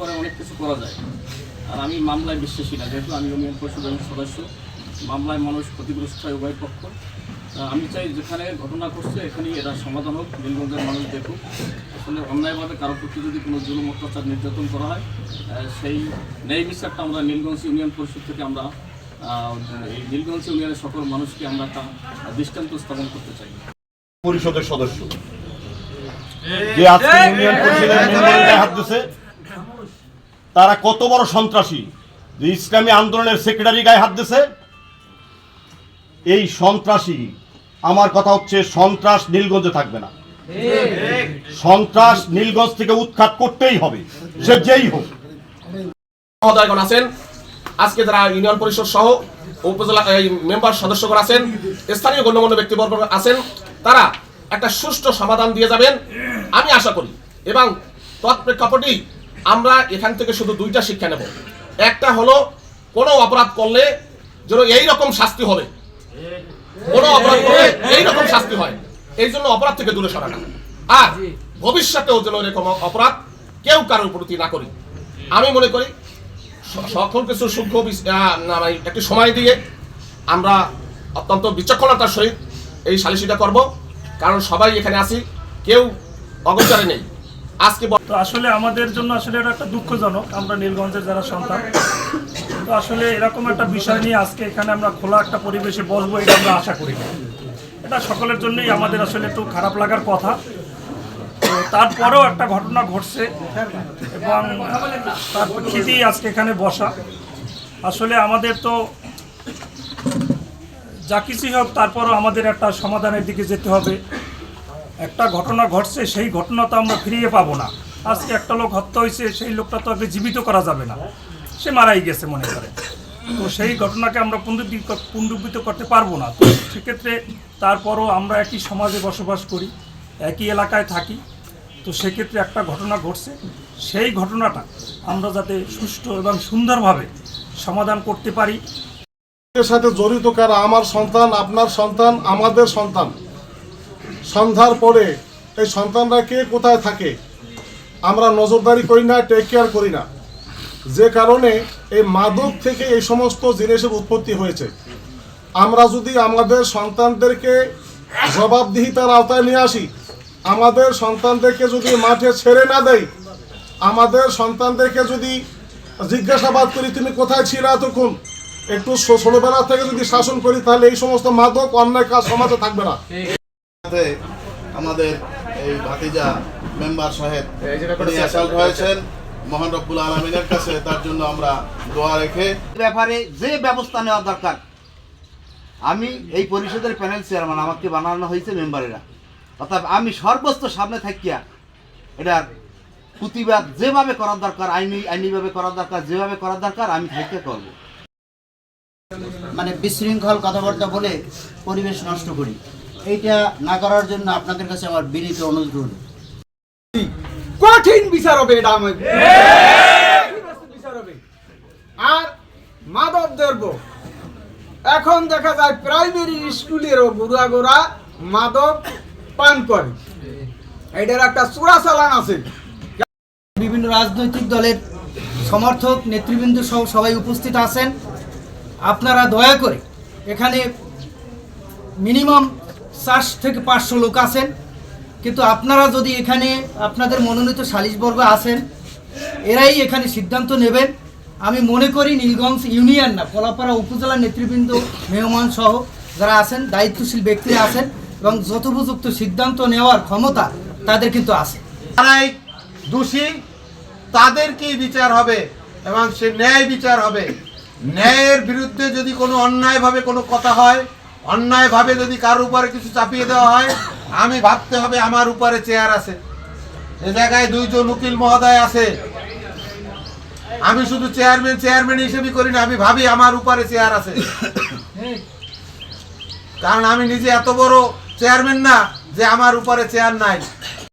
করে অনেক কিছু করা যায়। আর আমি মামলায় বিশ্বাসী না যেহেতু আমি ইউনিয়ন পরিষদের সদস্য। মামলায় মানুষ ক্ষতিগ্রস্ত হয় উভয় পক্ষ। আমি চাই যেখানে ঘটনা ঘটছে এখানেই এরা সমাধান হোক নীলগঞ্জের মানুষ দেখুক। আসলে অন্যায়ভাবে কারও প্রতি যদি কোনো জুলুম অত্যাচার নির্যাতন করা হয় সেই ন্যায় বিচারটা আমরা নীলগঞ্জ ইউনিয়ন পরিষদ থেকে আমরা এই নীলগঞ্জ ইউনিয়নের সকল মানুষকে আমরা একটা দৃষ্টান্ত স্থাপন করতে চাই। পরিষদের সদস্য। যে আজকে ইউনিয়ন পরিষদের মেম্বারের হাত দিছে তারা কত বড় সন্ত্রাসী যে ইসলামী আন্দোলনের সেক্রেটারি গায়ে হাত দিছে? এই সন্ত্রাসী আমার কথা হচ্ছে সন্ত্রাস নীলগঞ্জে থাকবে না। সন্ত্রাস নীলগঞ্জ থেকে উৎখাত করতেই হবে সে যেই হোক। মহোদয়গণ আছেন আজকে যারা ইউনিয়ন পরিষদ সহ উপজেলা মেম্বার সদস্যগণ আছেন স্থানীয় গণ্যমান্য ব্যক্তিবর্গ আছেন তারা একটা সুষ্ঠু সমাধান দিয়ে যাবেন। আমি আশা করি। এবং তৎপ্রেক্ষাপটেই আমরা এখান থেকে শুধু দুইটা শিক্ষা নেব। একটা হলো কোনো অপরাধ করলে যেন এই রকম শাস্তি হবে। কোনো অপরাধ করলে এই রকম শাস্তি হয়। এই জন্য অপরাধ থেকে দূরে সরানো। আর ভবিষ্যতেও যেন এরকম অপরাধ কেউ কারোর প্রতি না করি। আমি মনে করি সকল কিছু সূক্ষ্ম মানে একটি সময় দিয়ে আমরা অত্যন্ত বিচক্ষণতার সহিত এই সালিসিটা করব। কারণ সবাই এখানে আছি কেউ অগোচরে নেই। আজকে তো আসলে আমাদের জন্য আসলে এটা একটা দুঃখজনক, আমরা নীলগঞ্জের যারা সন্তান। তো আসলে এরকম একটা বিষয় নিয়ে আজকে এখানে আমরা খোলা একটা পরিবেশে বসবো এটা আমরা আশা করি এটা সকলের জন্যই আমাদের আসলে একটু খারাপ লাগার কথা। তারপরেও একটা ঘটনা ঘটছে এবং তার প্রেক্ষিতেই আজকে এখানে বসা। আসলে আমাদের তো যা কিছুই হোক, তারপরও আমাদের একটা সমাধানের দিকে যেতে হবে। একটা ঘটনা ঘটছে, সেই ঘটনা তো আমরা ফিরিয়ে পাবো না। আজকে একটা লোক হত্যা হয়েছে, সেই লোকটা তো আগে জীবিত করা যাবে না। সে মারাই গেছে মনে করে। তো সেই ঘটনাকে আমরা পুনরুদ্দি- পুনরুদ্ধিত করতে পারব না। তো সেক্ষেত্রে তারপরও আমরা একই সমাজে বসবাস করি, একই এলাকায় থাকি। তো সেক্ষেত্রে একটা ঘটনা ঘটছে। সেই ঘটনাটা আমরা যাতে সুষ্ঠু এবং সুন্দরভাবে সমাধান করতে পারি। সাথে জড়িত কারা? আমার সন্তান, আপনার সন্তান, আমাদের সন্তান। সন্ধ্যার পরে, এই সন্তানরা কে কোথায় থাকে? আমরা নজরদারি করি না টেক কেয়ার করি না। যে কারণে এই মাদক থেকে এই সমস্ত জিনিসের উৎপত্তি হয়েছে। আমরা যদি আমাদের সন্তানদেরকে জবাবদিহিতার আওতায় নিয়ে আসি, আমাদের সন্তানদেরকে যদি মাঠে ছেড়ে না দেয় আমাদের সন্তানদেরকে যদি জিজ্ঞাসাবাদ করি, তুমি কোথায় ছিল এতক্ষণ? একটু ছোটবেলা থেকে যদি শাসন করি, তাহলে এই সমস্ত মাদক অন্যায় কাজ সমাজে থাকবে না। সাথে আমাদের এই ভাতিজা মেম্বার সাহেব অ্যাসাল্ট হয়েছেন। মহান রব্বুল আলমিনের কাছে তার জন্য আমরা দোয়া রেখে ব্যাপারে যে ব্যবস্থা নেওয়া দরকার আমি এই পরিষদের প্যানেল চেয়ারম্যান আমাকে বানানো হয়েছে মেম্বারেরা। অর্থাৎ আমি সর্বোচ্চ সামনে থাকিয়া এটার প্রতিবাদ যেভাবে করার দরকার আইনি আইনিভাবে করার দরকার যেভাবে করার দরকার আমি থাকিয়ে করব। মানে বিশৃঙ্খল কথাবার্তা বলে পরিবেশ নষ্ট করি। এইটা না করার জন্য আপনাদের কাছে আমার বিনীত অনুরোধ রইল। কঠিন বিচার হবে এটা আমি বিচার হবে আর মাদক দ্রব্য। এখন দেখা যায় প্রাইমারি স্কুলেরও বুড়া গোড়া মাদক পান করে। এটার একটা চূড়া চালান আছে। বিভিন্ন রাজনৈতিক দলের সমর্থক নেতৃবৃন্দ সহ সবাই উপস্থিত আছেন। আপনারা দয়া করে এখানে মিনিমাম চার থেকে পাঁচশো লোক আছেন। কিন্তু আপনারা যদি এখানে আপনাদের মনোনীত সালিশবর্গ আছেন, এরাই এখানে সিদ্ধান্ত নেবেন। আমি মনে করি নীলগঞ্জ ইউনিয়ন না, কলাপাড়া উপজেলা নেতৃবৃন্দ, মেহমান সহ যারা আছেন, দায়িত্বশীল ব্যক্তিরা আছেন এবং যথোপযুক্ত সিদ্ধান্ত নেওয়ার ক্ষমতা তাদের কিন্তু আছে। যারাই দোষী তাদেরকেই বিচার হবে এবং সে ন্যায় বিচার হবে? ন্যায়ের বিরুদ্ধে যদি কোনো অন্যায়ভাবে কোনো কথা হয় অন্যায়ভাবে যদি কারোর উপরে কিছু চাপিয়ে দেওয়া হয়, আমি ভাবতে হবে আমার উপরে চেয়ার আছে। এ জায়গায় দুইজন উকিল মহোদয় আছে। আমি শুধু চেয়ারম্যান চেয়ারম্যান হিসেবে করি না, আমি ভাবি আমার উপরে চেয়ার আছে। কারণ আমি নিজে এত বড় চেয়ারম্যান না যে আমার উপরে চেয়ার নাই।